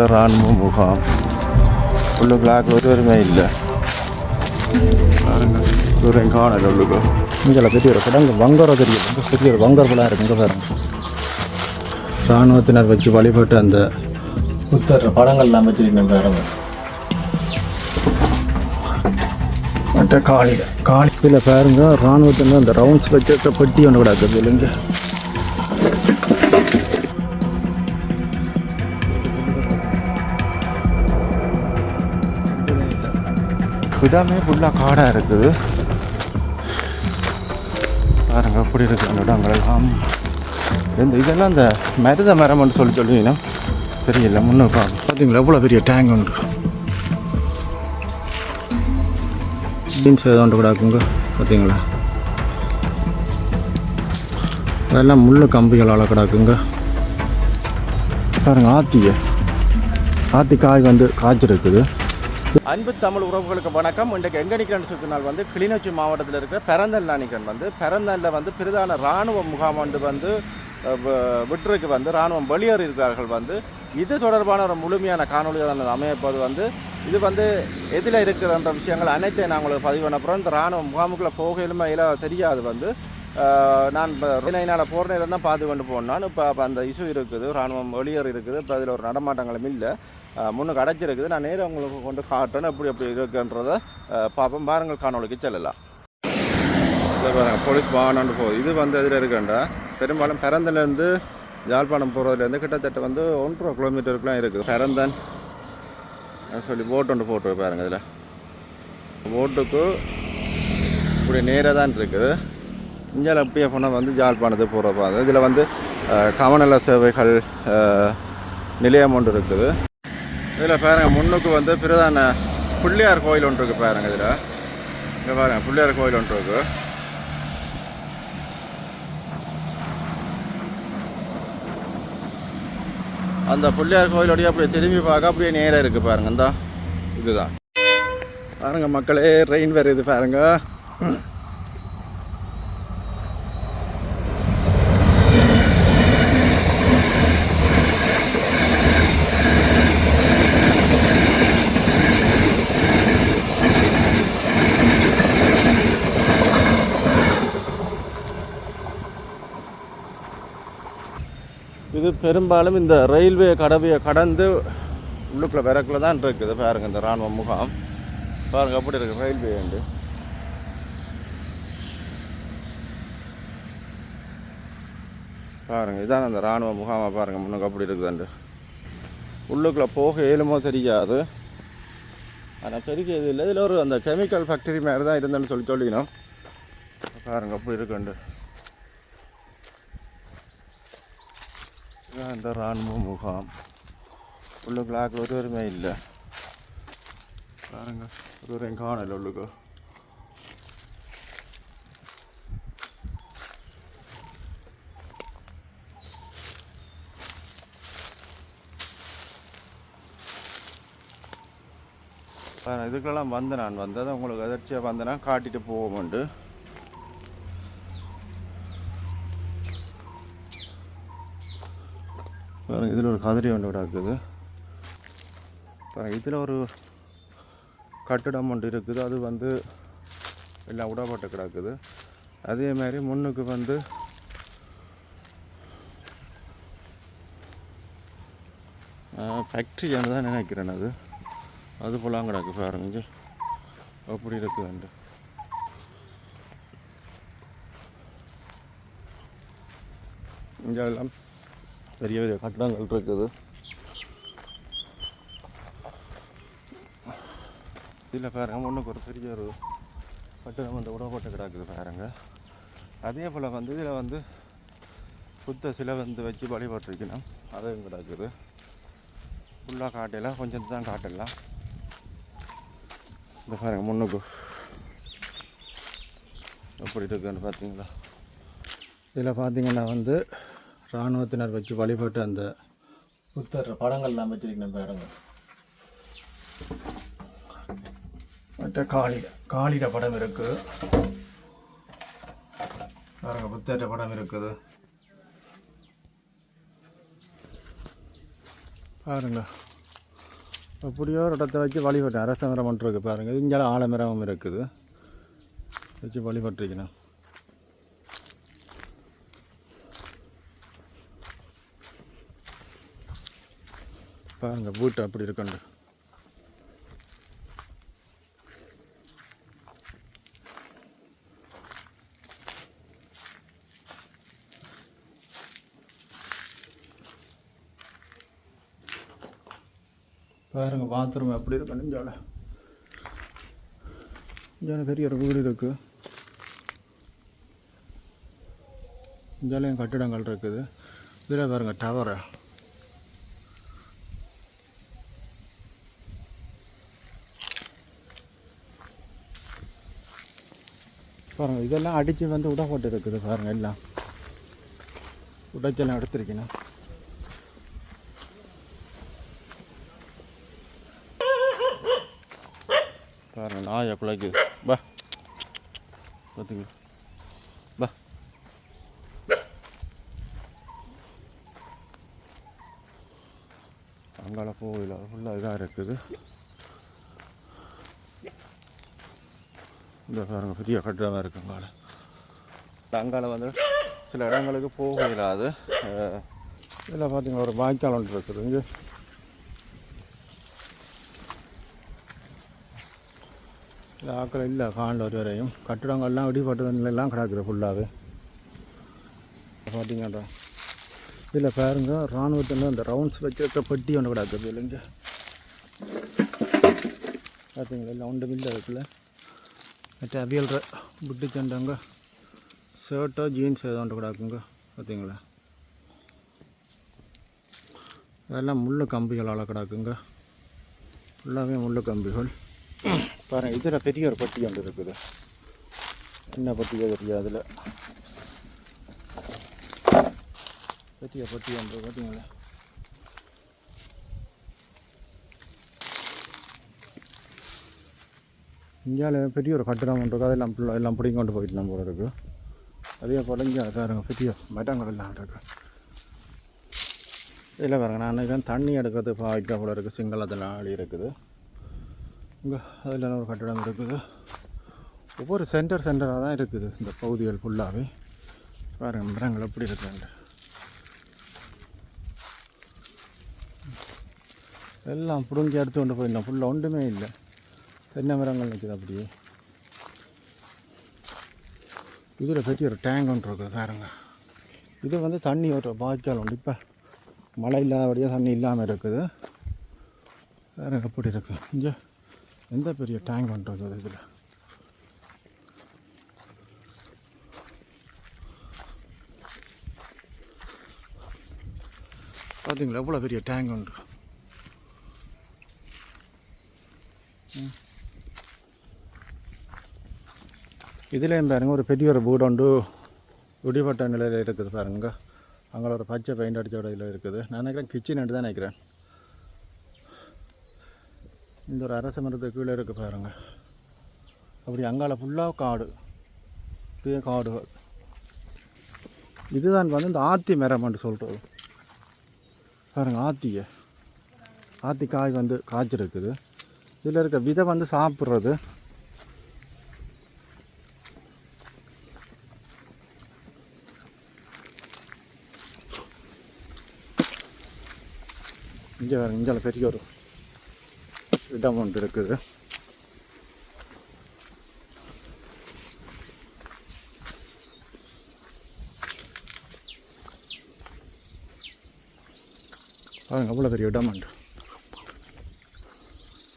இந்த இராணுவ முகாம். உள்ளுக்குள்ளாக ஒருவருமே இல்லை. பாருங்க தூரம் காணல உள்ளுக்கு. இங்கே பெரிய ஒரு கடங்கு வங்கரம் தெரியும். ரொம்ப பெரிய ஒரு வங்கர் படம் இங்கே பாருங்க. இராணுவத்தினர் வச்சு வழிபட்டு அந்த புத்தர் படங்கள்லாம் வச்சிருக்கேன் பாருங்க. மற்ற காளியில் காளி. இதில் பாருங்க ராணுவத்தினர் அந்த ரவுண்ட்ஸ் வச்சிருக்க பெட்டி ஒன்று கிடக்குது இல்லைங்க. இடமே ஃபுல்லாக காடாக இருக்குது பாருங்க எப்படி இருக்கு அந்த இடங்கள் இந்த இதெல்லாம் இந்த மருத மரம்னு சொல்லி சொல்லுவீங்கன்னா தெரியல முன்னே பார்த்தீங்களா எவ்வளோ பெரிய டேங்க் உண்டு பீன்ஸ் ஏதோ ஒன்று கிடக்குங்க பார்த்தீங்களா அதெல்லாம் முள் கம்பிகளால் கிடக்குங்க. பாருங்கள் ஆத்திய. ஆத்தி காய் வந்து காய்ச்சிருக்குது. அன்பு தமிழ் உறவுகளுக்கு வணக்கம். இன்றைக்கு எங்கே நிற்கிறேன்னு சுற்றினால் வந்து கிளிநொச்சி மாவட்டத்தில் இருக்கிற பெரந்தல் நாணிக்கன் வந்து பெரந்தலில் வந்து பிரதான இராணுவ முகாம் ஒன்று வந்து விற்றுக்கு விட்டுருக்கு வந்து இராணுவம் வெளியேறியிருக்கிறார்கள் வந்து. இது தொடர்பான ஒரு முழுமையான காணொலி தான் அமையப்போது வந்து. இது வந்து எதில் இருக்கிறன்ற விஷயங்கள் அனைத்தையும் நான் உங்களுக்கு பதிவு பண்ண இந்த இராணுவ முகாமுக்குள்ளே போகையிலுமே இல்லை தெரியாது வந்து. நான் பதினைநாள் போகிற நேரம் தான் பார்த்து கொண்டு போனான் இப்போ அப்போ அந்த இஷ்யூ இருக்குது இராணுவம் வெளியேறி இருக்குது இப்போ அதில் ஒரு நடமாட்டங்களும் இல்லை. முன்னே முன்னுக்கு அடைச்சிருக்குது. நான் நேரம் உங்களுக்கு கொண்டு காட்டுறேன் எப்படி எப்படி இருக்குன்றத பார்ப்போம். பாருங்கள் காணொலிக்கு செல்லலாம். போலீஸ் வாகனம்னு போகுது இது வந்து இதில் இருக்கேன்டா பெரும்பாலும் பிறந்தலேருந்து யாழ்ப்பாணம் போகிறதுலேருந்து கிட்டத்தட்ட வந்து ஒன்றரை கிலோமீட்டருக்குலாம் இருக்குது பிறந்தன் சொல்லி போட்டு ஒன்று போட்டு பாருங்கள் இதில். போட்டுக்கு இப்படி நேராக தான் இருக்குது. இந்தியாவில் அப்படியே போனால் வந்து யாழ்ப்பாணத்துக்கு போகிற பாதை இதில் வந்து அஹ், கமநல சேவைகள் நிலையம் ஒன்று இருக்குது. இதில் பாருங்க முன்னுக்கு வந்து பிரதான பிள்ளையார் கோயில் ஒன்று இருக்குது பாருங்கள் இதில். இங்கே பாருங்கள் பிள்ளையார் கோயில் ஒன்று இருக்கு. அந்த பிள்ளையார் கோயிலோடய அப்படியே திரும்பி பார்க்க அப்படியே நேராக இருக்குது பாருங்கள் இந்த இதுதான். பாருங்கள் மக்களே ரெயின் வருது பாருங்கள் இது பெரும்பாலும் இந்த ரயில்வே கடவையை கடந்து உள்ளுக்குள்ளே விறக்குள்ள தான் இருக்குது. பாருங்க இந்த இராணுவ முகாம். பாருங்க அப்படி இருக்கு ரயில்வே உண்டு பாருங்க இதான் அந்த இராணுவ முகாமை பாருங்க முன்னுக்கு அப்படி இருக்குதுண்டு. உள்ளுக்குள்ளே போக இயலுமோ தெரியாது. ஆனால் பெரிய இது இல்லை. இதில் ஒரு அந்த கெமிக்கல் ஃபேக்டரி மாதிரி தான் இருந்தேன்னு சொல்லி சொல்லிக்கணும். பாருங்க அப்படி இருக்குண்டு. இந்த இராணுவ முகாம். உள்ளுக்குள்ளாக்கில் ஒருவருமே இல்லை. பாருங்க ஒருவரையும் காணல உள்ளுக்கு. இதுக்கெல்லாம் வந்தேன். நான் வந்ததை உங்களுக்கு அதிர்ச்சியாக வந்தேன்னா காட்டிட்டு போவோம்ண்டு பாருங்கள் இதில் ஒரு கதிரி ஒன்று கிடக்குது. இதில் ஒரு கட்டிடம் ஒன்று இருக்குது. அது வந்து எல்லாம் உடப்பட்டு கிடக்குது. அதே மாதிரி முன்னுக்கு வந்து ஃபேக்ட்ரியானு தான் நினைக்கிறேன் அது. அது போலாம் கிடக்கு பாருங்க அப்படி அப்படி இருக்குதுண்டு இங்கே எல்லாம் பெரிய பெரிய கட்டடங்கள் இருக்குது. இதில் பாருங்க முன்னுக்கு ஒரு பெரிய ஒரு கட்டடம் வந்து உடப்பட்டு கிடக்குது பாருங்க. அதே போல் வந்து இதில் வந்து புத்த சிலை வந்து வச்சு வழிபட்டுருக்கணும். அதுவும் கிடக்குது. ஃபுல்லாக காட்டலாம் கொஞ்சம் தான் காட்டலாம். இந்த பாருங்க முன்னுக்கு. எப்படி இருக்குன்னு பார்த்தீங்களா இதில் பார்த்தீங்கன்னா வந்து இராணுவத்தினர் வச்சு வழிபட்டு அந்த புத்தர் படங்கள்லாம் வச்சிருக்கேன் பாருங்க. மற்ற காளிட காளிட படம் இருக்குது பாருங்க புத்தர் படம் இருக்குது. பாருங்க. அப்படியோ ஒரு இடத்த வச்சு வழிபட்டேன். அரச மரம் ஒன்று இருக்குது பாருங்கள் இங்கே ஆலமரமும் இருக்குது. வச்சு வழிபட்டிருக்கணும் பாருங்கள் பூட்டு அப்படி இருக்கண்டு. பாருங்க பாத்ரூம் எப்படி இருக்கணும் இஞ்சால இஞ்சால பெரிய ஒரு வீடு இருக்குது இஞ்சாலையும் கட்டிடங்கள் இருக்குது. இதில் பாருங்கள் டவரு பாருங்கள் இதெல்லாம் அடித்து வந்து உடப்பட்டு இருக்குது பாருங்கள் எல்லாம். உடைச்செல்லாம் எடுத்திருக்கணும் பாருங்கள் நாயை குலைக்குது பா பார்த்துக்கலாம் பா அங்கால போகல ஃபுல்லாக இதாக இருக்குது. இந்த பாருங்க பெரிய கட்டிடமாக இருக்குது அங்கால வந்து சில இடங்களுக்கு போக இயலாது. அஹ், இதில் பார்த்தீங்கன்னா ஒரு வாய்க்கால் ஒன்று இருக்குது. இங்கே இந்த ஆக்கள் இல்லை காணில் ஒரு வரையும். கட்டிடங்கள்லாம் இடிபட்ட நிலையெல்லாம் கிடக்குது ஃபுல்லாகவே பார்த்தீங்கன்னா இதில் பாருங்க இராணுவத்தில் அந்த ரவுண்ட்ஸ் வச்சிருக்க பெட்டி ஒன்று கிடக்குது. இல்லைங்க பார்த்தீங்களா எல்லாம் ஒன்று மில்ல இருக்குல்ல மற்ற அவியல் விட்டு சண்டங்க ஷர்ட்டோ ஜீன்ஸ் ஏதோ ஒன்று கிடக்குங்க பார்த்தீங்களா அதெல்லாம் முள்ளு கம்பிகளால் கிடக்குங்க ஃபுல்லாகவே முள்ளு கம்பிகள் பாருங்கள் இதில் பெரிய ஒரு பட்டி ஒன்று இருக்குது என்ன பட்டியோ தெரியாது அதில் பெரிய பட்டி ஒன்று பார்த்தீங்களா இந்தியாவில் பெரிய ஒரு கட்டிடம் ஒன்று இருக்குது அதெல்லாம் ஃபுல்லாக எல்லாம் பிடிங்கி கொண்டு போயிட்டு நம்ம போல இருக்குது அதே போல் இங்கே பாருங்க பெரிய மரங்கள் எல்லாம் இருக்கு. இதில் பாருங்க நான் நினைக்கிறேன் தண்ணி எடுக்கிறது பாய்க்க போல இருக்குது சிங்களத்தில் ஆடி இருக்குது. இங்கே அதில் ஒரு கட்டிடம் இருக்குது. ஒவ்வொரு சென்டர் சென்டராக தான் இருக்குது. இந்த பகுதிகள் ஃபுல்லாகவே பாருங்க மரங்கள் எப்படி இருக்குது எல்லாம் பிடுங்கி எடுத்து கொண்டு போயிருந்தோம். ஃபுல்லாக ஒன்றுமே இல்லை. தென்னை மரங்கள் நிற்குது அப்படியே. இதில் பெரிய ஒரு டேங்க் ஒன்று இருக்குது பாருங்க. இது வந்து தண்ணி ஒரு பாய்க்கால் உண்டு. இப்போ மழை இல்லாதபடியாக தண்ணி இல்லாமல் இருக்குது. வேறு எப்படி இருக்குது இங்கே எந்த பெரிய டேங்க் ஒன்று இருக்குது இதில்? பார்த்தீங்களா எவ்வளோ பெரிய டேங்க் உண்டு இதுலேயும் பாருங்கள் ஒரு பெரிய ஒரு வீடு உண்டு இடிபட்ட நிலையில் இருக்குது பாருங்க. அங்கே ஒரு பச்சை பெயிண்ட் அடிச்ச இதில் இருக்குது. நான் நினைக்கிறேன் கிச்சன் தான் நினைக்கிறேன். இந்த ஒரு அரச மரத்துக்கு கீழே இருக்குது பாருங்கள் அப்படி அங்கால ஃபுல்லாக காடு. பெரிய காடுகள் இதுதான் வந்து இந்த ஆத்தி மரம்னு சொல்கிறது பாருங்க ஆத்தியை. ஆத்தி காய் வந்து காய்ச்சிருக்குது. இதில் இருக்க விதை வந்து சாப்பிட்றது. இங்கே வேறு இங்கே பெரிய ஒரு இடம் ஒன்று இருக்குது. பாருங்க அவ்வளோ பெரிய இடம் உண்டு.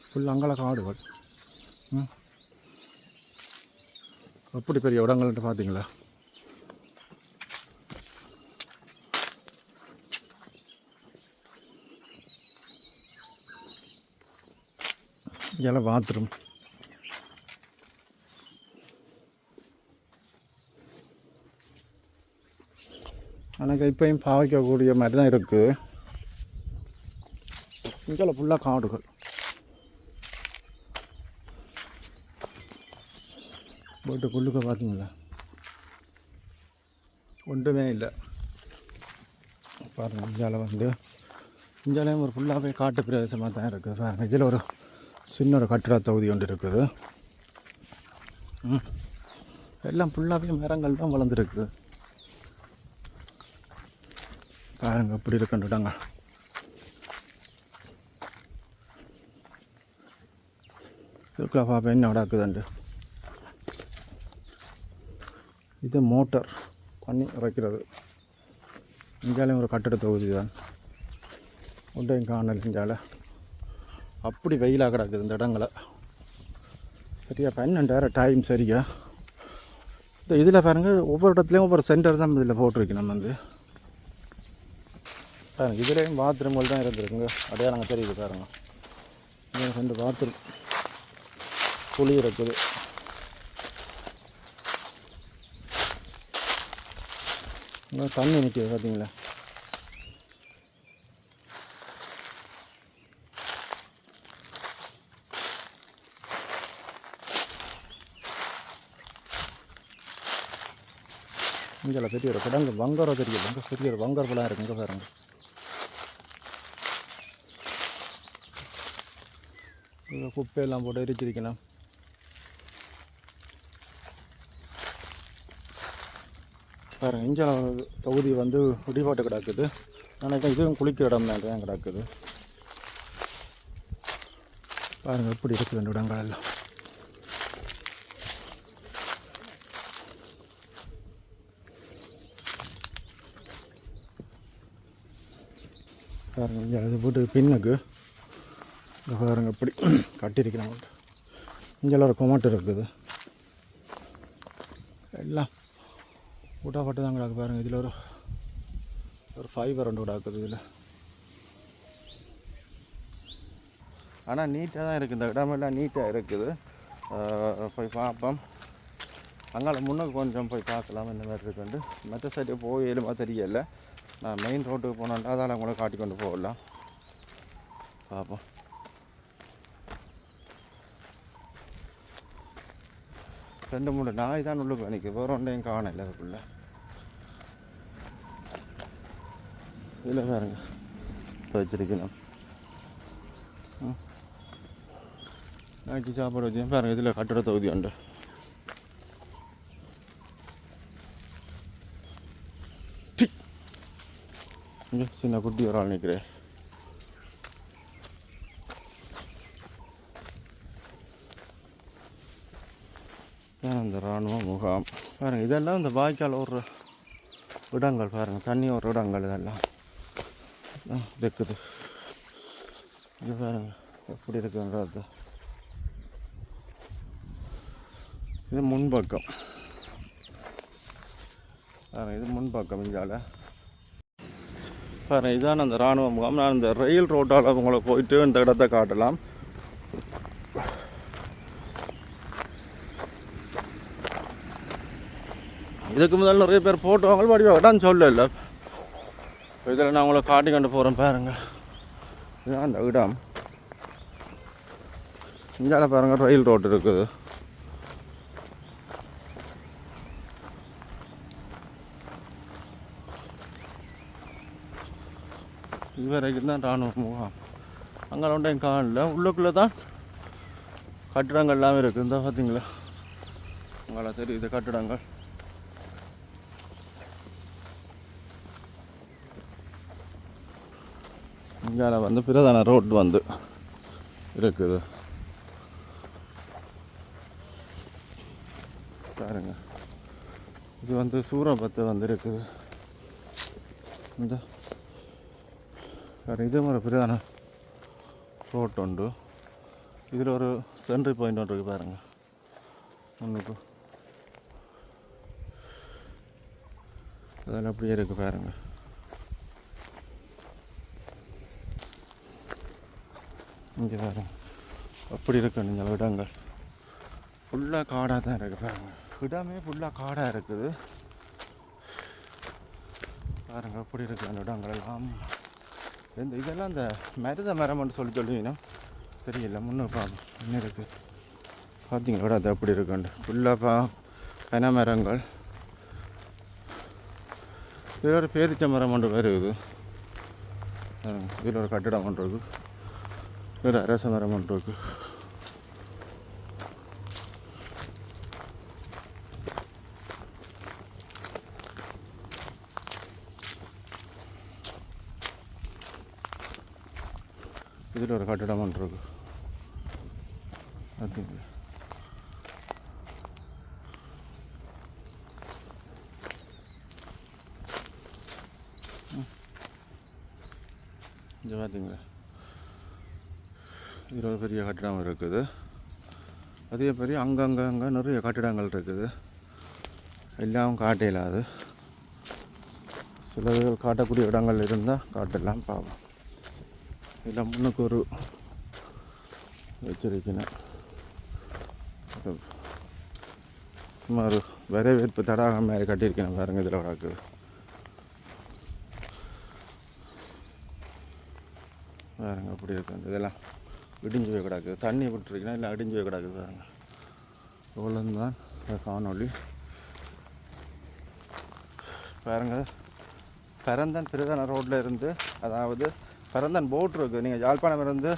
ஃபுல் அங்கல காடுகள். ம். அப்படி பெரிய இடங்கள்ன்ட்டு பார்த்தீங்களா? இதெல்லாம் பாத்ரூம் ஆனால் இப்போயும் பாவிக்கக்கூடிய மாதிரி தான் இருக்குது இங்கே ஃபுல்லாக காடுகள். வீட்டுக்குள்ளுக்க பார்த்தீங்களா ஒன்றுமே இல்லை. பாருங்கள் இந்தியாவில் வந்து இந்தியாவிலேயும் ஒரு ஃபுல்லாகவே காட்டு பிரவேசமாக தான் இருக்குது இதில் ஒரு சின்ன ஒரு கட்டிட தொகுதி ஒன்று இருக்குது. ம். எல்லாம் ஃபுல்லாகவே மரங்கள் தான் வளர்ந்துருக்குது பாருங்க இப்படி இருக்குன்னுட்டாங்க இதுக்குள்ள பார்ப்பேன் என்ன நடக்குதுண்டு இது மோட்டர் தண்ணி இறைக்கிறது. இங்காலையும் ஒரு கட்டிட தொகுதி தான். ஒன்றையும் காணல் இங்கால அப்படி வெயிலாக கிடக்குது இந்த இடங்களை. சரியா? பன்னெண்டாயிரம் டைம் சரியா? இந்த இதில் பாருங்கள் ஒவ்வொரு இடத்துலையும் ஒவ்வொரு சென்டர் தான் இதில் போட்டிருக்கு நம்ம வந்து. பாருங்க இதுலேயும் பாத்ரூம்கள் தான் இருந்திருக்குங்க. அடையாளங்க தெரியுது பாருங்க. இங்கே ரெண்டு பாத்ரூம் புளி இருக்குது. தண்ணி நிற்கிது பார்த்தீங்களா இங்கே பெரிய ஒரு கிடங்கு வங்கரம் தெரியும் இங்கே பெரிய ஒரு வங்கர் பழம் இருக்குங்க பாருங்க. குப்பையெல்லாம் போட்டு எரிச்சிருக்கலாம். பாருங்கள் இங்கே தொகுதி வந்து இடிபாட்டு கிடக்குது. ஆனால் இதுவும் குளிக்கிற இடம் தான் கிடக்குது. பாருங்கள் எப்படி இருக்குது இந்த இடங்கள் எல்லாம். பாருங்க இங்கே அது போட்டு பின்னுக்கு. பாருங்க இப்படி கட்டியிருக்கிறாங்க. இங்கெல்லாம் ஒரு கொமாட்டு இருக்குது. எல்லாம் ஊட்டாப்பட்டு தான் கிடக்கு பாருங்கள் இதில் ஒரு ஒரு ஃபைபர் ரெண்டு கிடக்குது இதில். ஆனால் நீட்டாக தான் இருக்குது இந்த இடமெல்லாம் நீட்டாக இருக்குது. போய் பார்ப்போம். அங்கால முன்னுக்கு கொஞ்சம் போய் பார்க்கலாம் இந்த மாதிரி இருக்குண்டு மற்ற சைடு போயிலுமா தெரியலை. நான் மெயின் ரோட்டுக்கு போனேன்டா அதால் உங்களை காட்டி கொண்டு போகலாம் பார்ப்போம் ரெண்டு மூணு நாய் தான் உள்ளுக்கு நிற்கு வேற ஒன்றையும் காணல அதுக்குள்ள. இதில் பாருங்க. வச்சிருக்கணும். நாய்க்கு சாப்பாடு வச்சு. பாருங்க இதில் கட்டிட தொகுதி உண்டு. இங்கே சின்ன குட்டி ஒரு ஆள் நிற்கிறேன் அந்த இராணுவ முகாம் பாருங்கள் இதெல்லாம் இந்த வாய்க்கால் ஒரு இடங்கள் பாருங்கள் தண்ணி ஒரு இடங்கள் இதெல்லாம் இருக்குது இது பாருங்கள் எப்படி இருக்குன்றது இது முன்பக்கம் பாருங்கள் இது முன்பக்கம் இங்கால பாருங்க இதான் அந்த இராணுவ முகாம். நான் இந்த ரயில் ரோட்டால் உங்களை போயிட்டு இந்த இடத்த காட்டலாம். இதுக்கு முதல்ல நிறைய பேர் போட்டோங்க வடிவா இடம் சொல்லல. இதில் நான் உங்களை காட்டி கொண்டு போகிறேன் பாருங்க. இதுதான் அந்த இடம். இங்கால பாருங்க ரயில் ரோடு இருக்குது. இது வரைக்கும் தான் இராணுவ முகாம். அங்கே ஒன்றையும் காணல. உள்ளுக்குள்ளே தான் கட்டிடங்கள் எல்லாம் இருக்குது இந்த பார்த்தீங்களா உங்களால் தெரியுது கட்டிடங்கள். இங்கால வந்து பிரதான ரோட் வந்து இருக்குது. பாருங்க. இது வந்து சூரபத்து வந்து இருக்குது. இந்த. കാരണം இது ஒரு பிரதான ரோட் உண்டு. இதில் ஒரு சென்ட்ரி பாயிண்ட் ஒன்று இருக்குது பாருங்க. முன்னுக்கு. அதெல்லாம் அப்படியே இருக்குது பாருங்கள் இங்கே பாருங்க. அப்படி இருக்கு நீங்கள் இடங்கள். ஃபுல்லாக காடாக தான் இருக்குது பாருங்க. இடமே ஃபுல்லாக காடாக இருக்குது. பாருங்கள் அப்படி இருக்குது அந்த இடங்கள் எல்லாம். இந்த இதெல்லாம் இந்த மருத மரம்னு சொல்லி சொல்லுவீங்கன்னா தெரியல முன்னே பார்ப்போம் என்ன இருக்குது பார்த்தீங்களா அது அப்படி இருக்குண்டு ஃபுல்லாக பா பனை மரங்கள். இதில் ஒரு பேரிச்ச மரம் ஒன்று வருது இதில் ஒரு கட்டிடம் ஒன்று இருக்குது இதில் அரச மரம் ஒன்று இருக்குது இதில் ஒரு கட்டிடம் ஒன்று இருக்கு. பார்த்தீங்களா இங்கே பார்த்தீங்களா இதில் ஒரு பெரிய கட்டிடம் இருக்குது. அதே பெரிய அங்கங்கே அங்கே நிறைய கட்டிடங்கள் இருக்குது. எல்லாம் காட்டையில அது சில காட்டக்கூடிய இடங்கள் இருந்தால் காட்டலாம் பார்ப்போம் இதில் முன்னுக்கு ஒரு வச்சிருக்கணும் சுமார் சும்மா ஒரு வரவேற்பு தடாகம் மாதிரி கட்டியிருக்கேன் பாருங்க இதில் வழக்கு. பாருங்க அப்படி இருக்கு. அந்த இதெல்லாம் இடிஞ்சு போய் கிடக்குது தண்ணி விட்டுருக்கீங்கன்னா இல்லை அடிஞ்சு போய் கிடக்குது பாருங்க. இவ்வளோந்தான் காணொலி காணொளி. பாருங்க பரந்தன் திருதான ரோட்டில் இருந்து அதாவது பரந்தன் போட் இருக்குது நீங்கள் யாழ்ப்பாணம் இருந்து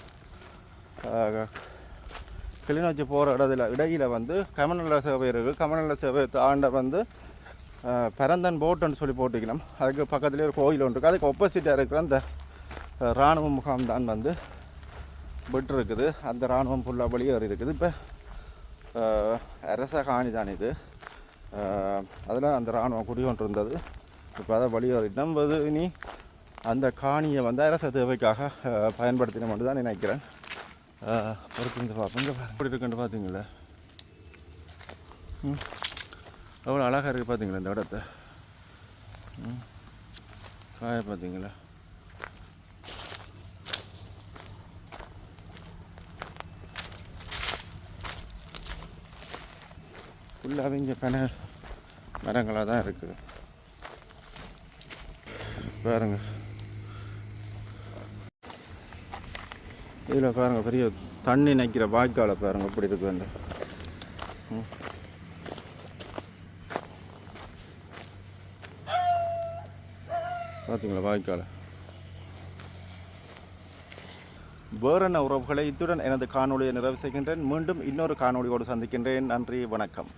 கிளிநொச்சி போகிற இடத்துல இடையில் வந்து கமநல சேவை இருக்குது கமநல சேவை ஆண்ட வந்து பரந்தன் போட்டுன்னு சொல்லி போட்டுக்கணும் அதுக்கு பக்கத்துலேயே ஒரு கோயில் ஒன்று இருக்குது அதுக்கு ஒப்போசிட்டாக இருக்கிற அந்த இராணுவ முகாம் தான் வந்து விட்டு இருக்குது அந்த இராணுவம் ஃபுல்லாக வெளியேறி இருக்குது. இப்போ அரச காணி தான் இது. அதில் அந்த இராணுவம் குடிகொண்டு இருந்தது இப்போ அதை வெளியேறிட்டு நம்ம இனி அந்த காணியை வந்து அரச தேவைக்காக ஆஹ், பயன்படுத்தின தான் நினைக்கிறேன். பொறுத்து பார்ப்போம் இங்கே இப்படி இருக்குன்னு பார்த்தீங்களா ம். அழகாக இருக்குது பார்த்தீங்களா இந்த இடத்த. ம். காய பார்த்தீங்களா ஃபுல்லாகவே இங்கே பனை மரங்களாக தான் இருக்குது பாருங்கள் இதில் பாருங்க பெரிய தண்ணி நிற்கிற வாய்க்காலை பாருங்க இப்படி இருக்கு அந்த. பார்த்தீங்களா வாய்க்காலை? வேறென்ன உறவுகளை இத்துடன் எனது காணொளியை நிறைவு செய்கின்றேன். மீண்டும் இன்னொரு காணொளியோடு சந்திக்கின்றேன். நன்றி வணக்கம்.